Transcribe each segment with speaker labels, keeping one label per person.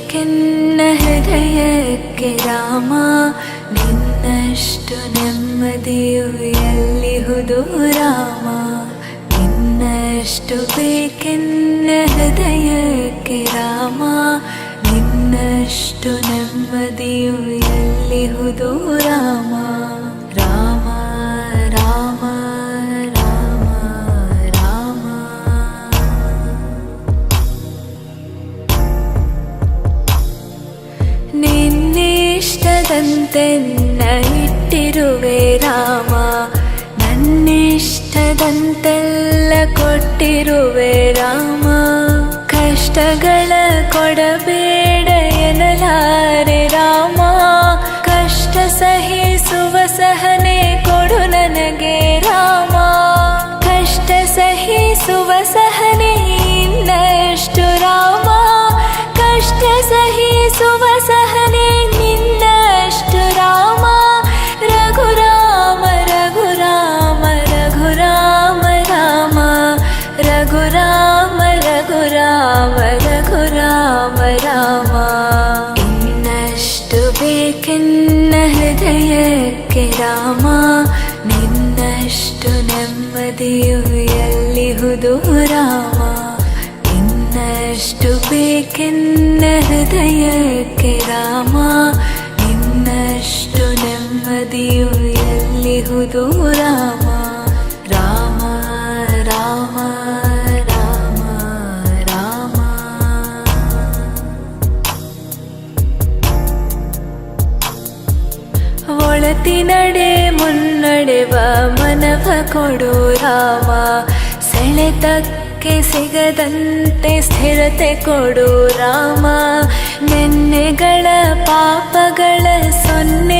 Speaker 1: ಇನ್ನಷ್ಟು ಬೇಕೆನ್ನ ಹೃದಯಕ್ಕೆ ರಾಮ ನಿನ್ನಷ್ಟು ನೆಮ್ಮದಿಯು ಎಲ್ಲಿಹುದು ರಾಮ ಇನ್ನಷ್ಟು ಬೇಕೆನ್ನ ಹೃದಯಕ್ಕೆ ರಾಮ ನಿನ್ನಷ್ಟು ನೆಮ್ಮದಿಯು ಎಲ್ಲಿಹುದು ರಾಮ ರಾಮ ನಿನ್ನಿಷ್ಟದಂತೆನ್ನ ಇಟ್ಟಿರುವೆ ರಾಮ. ನನ್ನಿಷ್ಟದಂತೆಲ್ಲ ಕೊಟ್ಟಿರುವೆ ರಾಮ. ಕಷ್ಟಗಳ ಕೊಡಬೇಡ ಎನ್ನಲಾರೆ ರಾಮ. ಕಷ್ಟ ಸಹಿಸುವ ಸಹನೆ ರಘುರಾಮ ರಾಮ ಇನ್ನಷ್ಟು ಬೇಕೆನ್ನ ಹೃದಯಕ್ಕೆ ರಾಮ ನಿನ್ನಷ್ಟು ನೆಮ್ಮದಿಯು ಎಲ್ಲಿಹುದು ರಾಮ ಇನ್ನಷ್ಟು ಬೇಕೆನ್ನ ಹೃದಯಕ್ಕೆ ರಾಮ ನಿನ್ನಷ್ಟು ನೆಮ್ಮದಿಯು ಎಲ್ಲಿಹುದು ಮುನ್ನಡೆವ ಮನವ ಕೊಡು ರಾಮ. ಸೆಳೆತಕ್ಕೆ ಸಿಗದಂತೆ ಸ್ಥಿರತೆ ಕೊಡು ರಾಮ. ನೆನ್ನೆಗಳ ಪಾಪಗಳ ಸೊನ್ನೆಯಾಗಿಸು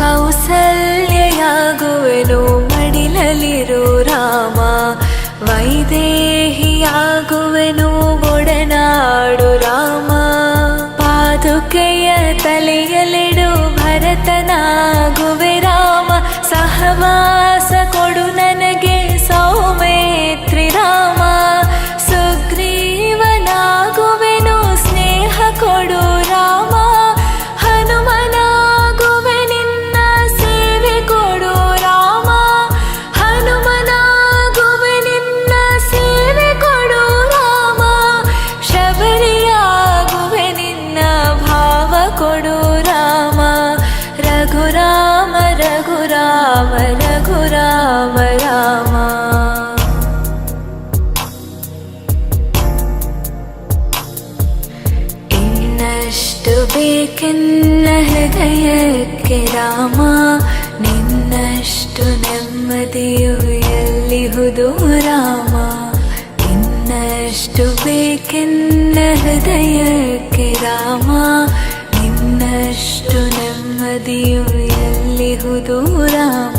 Speaker 1: ಕೌಸಲ್ಯಾಗುವೆನು ಮಡಿಲಲಿರು ರಾಮ. ವೈದೇಹಿಯಾಗುವೆನು ಒಡನಾಡು ರಾಮ. ಪಾದುಕೆಯ ತಲೆಯಲಿಡು ರಾಮ ನಿನ್ನಷ್ಟು ನೆಮ್ಮದಿಯು ಎಲ್ಲಿಹುದು ರಾಮ ಇನ್ನಷ್ಟು ಬೇಕೆನ್ನ ಹೃದಯಕ್ಕೆ ರಾಮ ನಿನ್ನಷ್ಟು ನೆಮ್ಮದಿಯು ಎಲ್ಲಿಹುದು ರಾಮ ರಾಮ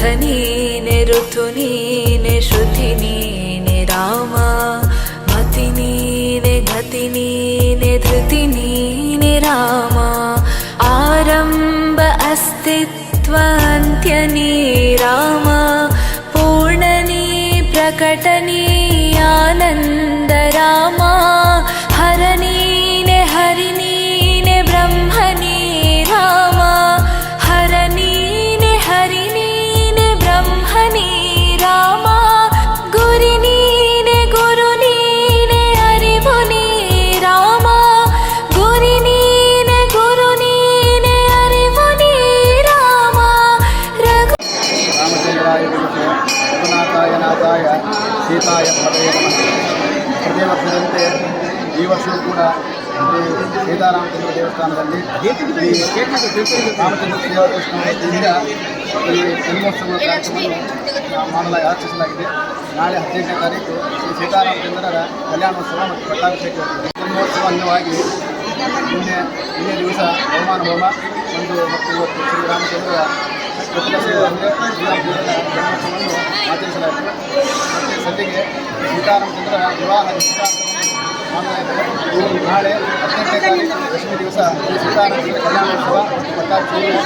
Speaker 1: कथनीने ऋतु श्रुतिनीने निराम मतिनीने गतिनीने धृतिनीने नृतिनी
Speaker 2: आरम्भ अस्तित्वान्त्यनी राम। ನಮಃ. ಪ್ರತಿ ವರ್ಷದಂತೆ ಈ ವರ್ಷವೂ ಕೂಡ ಸೀತಾರಾಮಚಂದ್ರ ದೇವಸ್ಥಾನದಲ್ಲಿ ಈ ರಾಮಚಂದ್ರ ದೇವಸ್ಥಾನದಿಂದ ಈ ಜನ್ಮೋತ್ಸವ ಕಾರ್ಯಕ್ರಮವನ್ನು ಮಾಡಲಾಗಿ ಆಚರಿಸಲಾಗಿದೆ ನಾಳೆ ಹದಿನೆಂಟನೇ ತಾರೀಕು ಶ್ರೀ ಸೀತಾರಾಮಚಂದ್ರರ ಕಲ್ಯಾಣೋತ್ಸವ ಮತ್ತು ಪಟ್ಟಾಭಿಷೇಕ. ಜನ್ಮೋತ್ಸವ ಅಂಗವಾಗಿ ನಿನ್ನೆ ನಿನ್ನೆ ದಿವಸ ಬಹುಮಾನ ಹೋಮ ಒಂದು ಮತ್ತು ಇವತ್ತು ಶ್ರೀರಾಮಚಂದ್ರರ ಆಚರಿಸಲಾಯಿತು ಮತ್ತು ಸದ್ಯಕ್ಕೆ ಸೀತಾರಾಮಚಂದ್ರರ ವಿವಾಹ ನಿಶ್ಚಿತಾರ್ಥವನ್ನು ನಾಳೆ ಹತ್ತನೇ ತಾರೀಕು ದಿವಸ ಸೀತಾರಾಮಚಂದ್ರ ಕಲ್ಯಾಣೋತ್ಸವ ಪಟ್ಟಾಭಿಷೇಕ.